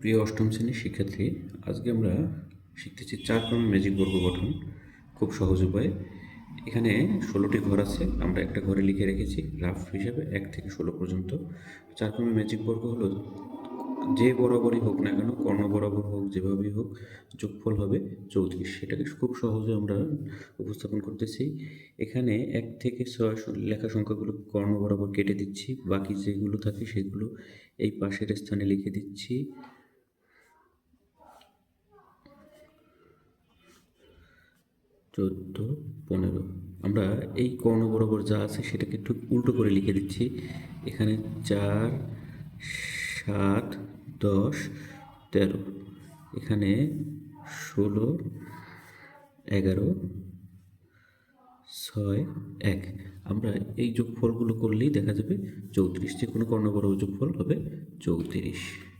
প্রিয় অষ্টম শ্রেণির শিক্ষার্থী, আজকে আমরা শিখতেছি চার ক্রমের ম্যাজিক বর্গ গঠন, খুব সহজ উপায়ে। এখানে ষোলোটি ঘর আছে, আমরা একটা ঘরে লিখে রেখেছি রাফ হিসাবে এক থেকে ষোলো পর্যন্ত। চার ক্রমের ম্যাজিক বর্গ হলো যে বরাবরই হোক না কেন কর্ণ যেভাবেই হোক যোগফল হবে চৌত্রিশ। সেটাকে খুব সহজে আমরা উপস্থাপন করতেছি। এখানে এক থেকে ছয় লেখা সংখ্যাগুলো কর্ণ বরাবর কেটে দিচ্ছি। বাকি যেগুলো থাকে সেগুলো এই পাশের স্থানে লিখে দিচ্ছি। চোদ্দ, পনেরো। আমরা এই কর্ণ বরাবর যা আছে সেটাকে একটু উল্টো করে লিখে দিচ্ছি। এখানে চার, সাত, দশ, তেরো। এখানে ষোলো, এগারো, ছয়, এক। আমরা এই যোগফলগুলো করলেই দেখা যাবে চৌত্রিশ। যে কোনো কর্ণ বরাবর যোগফল হবে চৌত্রিশ।